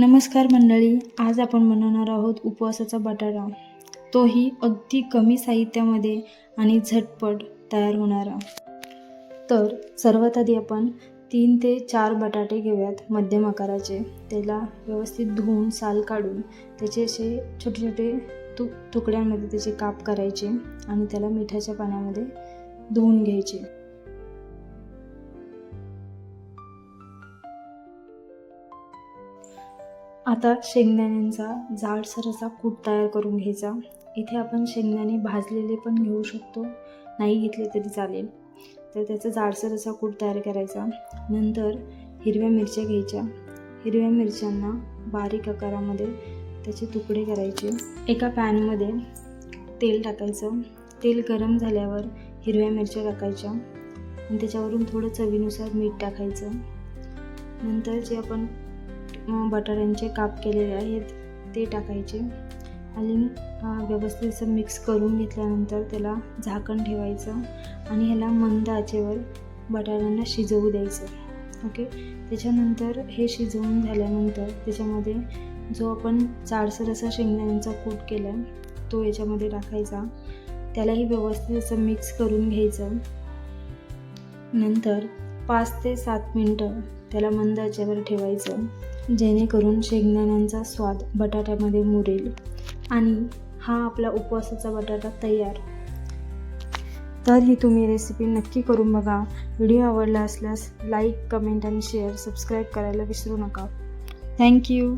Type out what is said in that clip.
नमस्कार मंडळी आज आपण बनवणार आहोत उपवासाचा बटाटा. तोही अगदी कमी साहित्यामध्ये आणि झटपट तयार होणारा. तर सर्वात आधी आपण तीन ते चार बटाटे घेऊयात मध्यम आकाराचे. त्याला व्यवस्थित धुवून साल काढून त्याचे असे छोटे छोटे तु तुकड्यांमध्ये त्याचे काप करायचे आणि त्याला मिठाच्या पाण्यामध्ये धुवून घ्यायचे. आता शेंगदाण्यांचा जाडसर असा कूट तयार करून घ्यायचा. इथे आपण शेंगदाणे भाजलेले पण घेऊ शकतो. नाही घेतले तरी चालेल. तर त्याचा जाडसर असा कूट तयार करायचा. नंतर हिरव्या मिरच्या घ्यायच्या. हिरव्या मिरच्यांना बारीक आकारामध्ये त्याचे तुकडे करायचे. एका पॅनमध्ये तेल टाकायचं. तेल गरम झाल्यावर हिरव्या मिरच्या टाकायच्या. आणि त्याच्यावरून थोडं चवीनुसार मीठ टाकायचं. नंतर जे आपण बटाट्यांचे काप केलेले आहेत ते टाकायचे. आणि व्यवस्थित असं मिक्स करून घेतल्यानंतर त्याला झाकण ठेवायचं आणि ह्याला मंद आचेवर बटाट्यांना शिजवू द्यायचं. ओके? त्याच्यानंतर हे शिजवून झाल्यानंतर त्याच्यामध्ये जो आपण जाडसर असा शेंगदाण्यांचा कूट केला आहे तो याच्यामध्ये टाकायचा. त्यालाही व्यवस्थित असं मिक्स करून घ्यायचं. नंतर पाच ते सात मिनटं त्याला मंद आचेवर ठेवायचं. जेणेकरून शेंगदाण्यांचा स्वाद बटाट्यामध्ये मुरेल आणि हा आपला उपवासाचा बटाटा तयार. तर ही तुम्ही रेसिपी नक्की करून बघा. व्हिडिओ आवडला असल्यास लाईक कमेंट आणि शेअर सबस्क्राईब करायला विसरू नका. थँक्यू